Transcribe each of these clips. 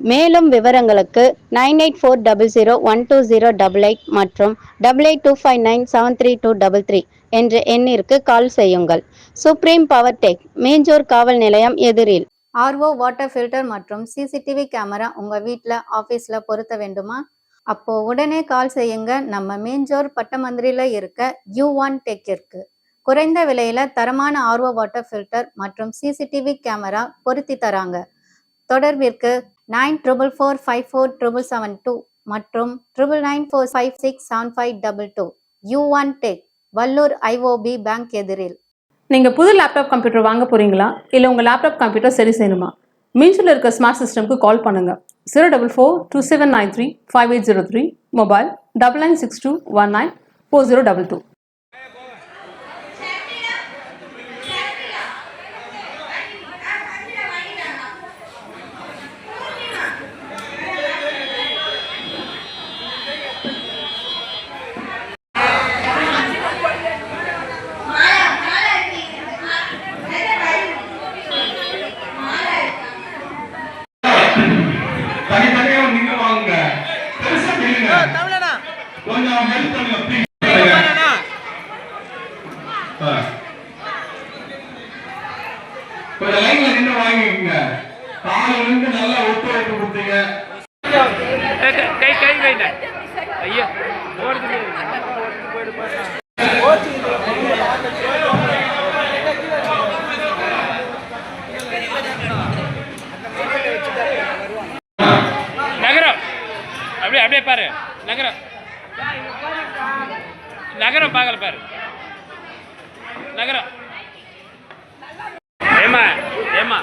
மேலும் விவரங்களுக்கு nine eight four double zero one two zero double eight மற்றும் double eight two five nine seven three two double three என்ற எண்ணிற்கு கால் செய்யுங்கள். Supreme power tech Minjur காவல் நிலையம் எதிரில் ஆர்ஓ வாட்டர் ஃபில்டர் மற்றும் சிசிடிவி கேமரா உங்கள் வீட்டில் ஆஃபீஸில் பொருத்த வேண்டுமா? அப்போ உடனே கால் செய்யுங்க. நம்ம மேஞ்சோர் பட்டமந்திரியில் இருக்க யூ ஒன் டெக்கிற்கு குறைந்த விலையில தரமான ஆர்ஓ வாட்டர் ஃபில்டர் மற்றும் சிசிடிவி கேமரா பொருத்தி தராங்க. தொடர்பிற்கு nine triple four five four triple seven two மற்றும் triple nine four five six seven five double two U one tech Vallur IOB bank எதிரில். நீங்கள் புது லேப்டாப் கம்ப்யூட்டர் வாங்க போகிறீங்களா இல்லை உங்கள் லேப்டாப் கம்ப்யூட்டர் சரி செய்யணுமா? மீன்ஸில் இருக்க ஸ்மார்ட் சிஸ்டம்க்கு கால் பண்ணுங்க. Zero double four two seven nine three five eight zero three mobile double nine six two one nine four zero double two. கொஞ்சம் ஹெல்ப் பண்ணுங்க. கொஞ்சம் லைன்ல நின்று வாங்கிக்கோங்க. கால் விழுந்து நல்லா ஒத்துழைப்பு கொடுத்தீங்க. கை கை வைங்க ஐயா ஓடுது போயிடு போயிடு நகரம் அப்படியே அப்படியே பாரு. நகரம். நகரம் பார்க்கல பாரு. நகரம். ஏமா ஏமா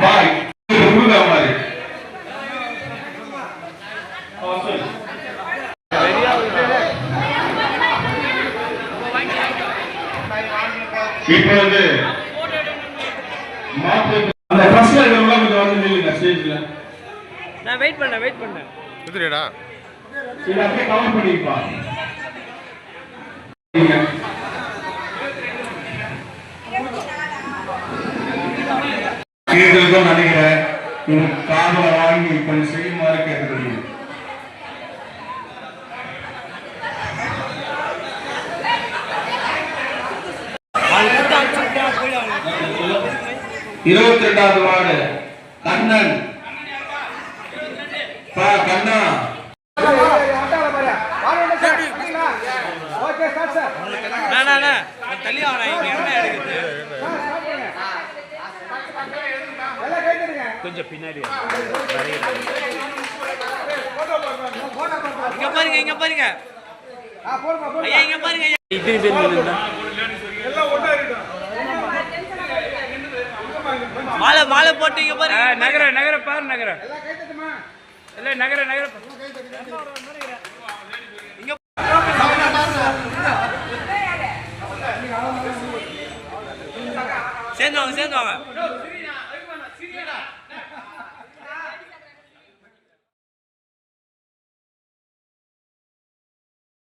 பாய் இப்போ வந்து மாற்று அந்த ஃபர்ஸ்ட்ல இருக்கிறவங்க கொஞ்சம் வந்து நில்லுங்க ஸ்டேஜ்ல நான் வெயிட் பண்ணேன் வெயிட் பண்ணேன். குதிரைடா. இதை அப்படியே கவர் பண்ணிப்பா கேட்கறதும் நினைக்கிறேன் உங்க காதல வாங்கி கொஞ்சம் செய்யுமாறு கேட்டுக்கிறீங்க இருபத்தி ரெண்டாவது வார்டு கண்ணன். பா கண்ணா. நானா தள்ளி இங்க என்ன எடுக்குது? கொஞ்சம் பின்னாடி இங்க பாருங்க இங்க பாருங்க. ஐயா இங்க பாருங்க ஐயா. இது இது இது. மாலை மாலை போட்டு இங்க பாருங்க. நகர நகர பாரு நகர. இல்ல நகர நகர. இங்க சேர்ந்து வாங்க சேர்ந்து வாங்க.